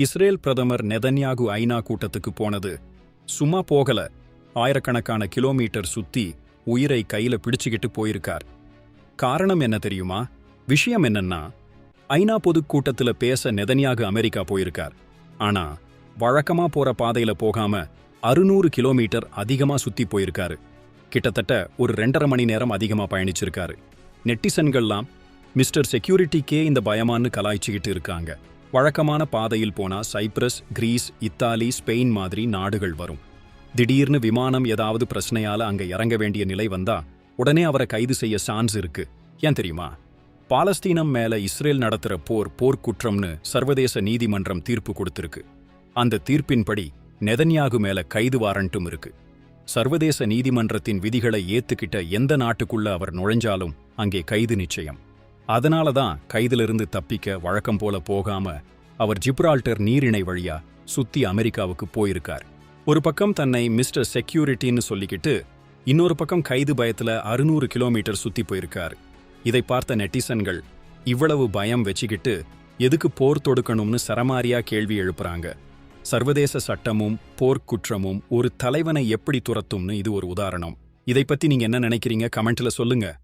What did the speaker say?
Israel பிரதமர் Netanyahu ஐநா கூட்டத்துக்கு போனது. சும்மா போகல. ஆயிரக்கணக்கான கிலோமீட்டர் சுத்தி உயிரை கையில பிடிச்சுக்கிட்டு போயிருக்கார். காரணம் என்ன தெரியுமா? விஷயம் என்னன்னா ஐநா பொதுக்கூட்டத்துல பேச நெதன்யாகு அமெரிக்கா போயிருக்கார். ஆனா வழக்கமா போற பாதையில போகாம அறுநூறு கிலோமீட்டர் அதிகமா சுத்தி போயிருக்காரு. கிட்டத்தட்ட ஒரு ரெண்டரை மணி நேரம் அதிகமா பயணிச்சிருக்காரு. நெட்டிசன்கள்லாம் மிஸ்டர் செக்யூரிட்டிக்கே இந்த பயமான்னு கலாய்ச்சிக்கிட்டு இருக்காங்க. வழக்கமான பாதையில் போனா சைப்ரஸ் கிரீஸ் இத்தாலி ஸ்பெயின் மாதிரி நாடுகள் வரும். திடீர்னு விமானம் ஏதாவது பிரச்சனையால அங்க இறங்க வேண்டிய நிலை வந்தா உடனே அவரை கைது செய்ய சான்ஸ் இருக்கு. ஏன் தெரியுமா? பாலஸ்தீனம் மேல இஸ்ரேல் நடத்துற போர் போர்க்குற்றம்னு சர்வதேச நீதிமன்றம் தீர்ப்பு கொடுத்திருக்கு. அந்த தீர்ப்பின்படி நெதன்யாகு மேல கைது வாரண்ட்டும் இருக்கு. சர்வதேச நீதிமன்றத்தின் விதிகளை ஏத்துக்கிட்ட எந்த நாட்டுக்குள்ள அவர் நுழைஞ்சாலும் அங்கே கைது நிச்சயம். அதனால தான் கைதிலிருந்து தப்பிக்க வழக்கம் போல போகாம அவர் ஜிப்ரால்டர் நீரிணை வழியா சுத்தி அமெரிக்காவுக்கு போயிருக்கார். ஒரு பக்கம் தன்னை மிஸ்டர் செக்யூரிட்டின்னு சொல்லிக்கிட்டு இன்னொரு பக்கம் கைது பயத்துல அறுநூறு கிலோமீட்டர் சுத்தி போயிருக்கார். இதை பார்த்த நெட்டிசன்கள் இவ்வளவு பயம் வச்சுக்கிட்டு எதுக்கு போர் தொடுக்கணும்னு சரமாரியா கேள்வி எழுப்புறாங்க. சர்வதேச சட்டமும் போர்க்குற்றமும் ஒரு தலைவனை எப்படி துரத்தும்னு இது ஒரு உதாரணம். இதை பத்தி நீங்க என்ன நினைக்கிறீங்க? கமெண்ட்ல சொல்லுங்க.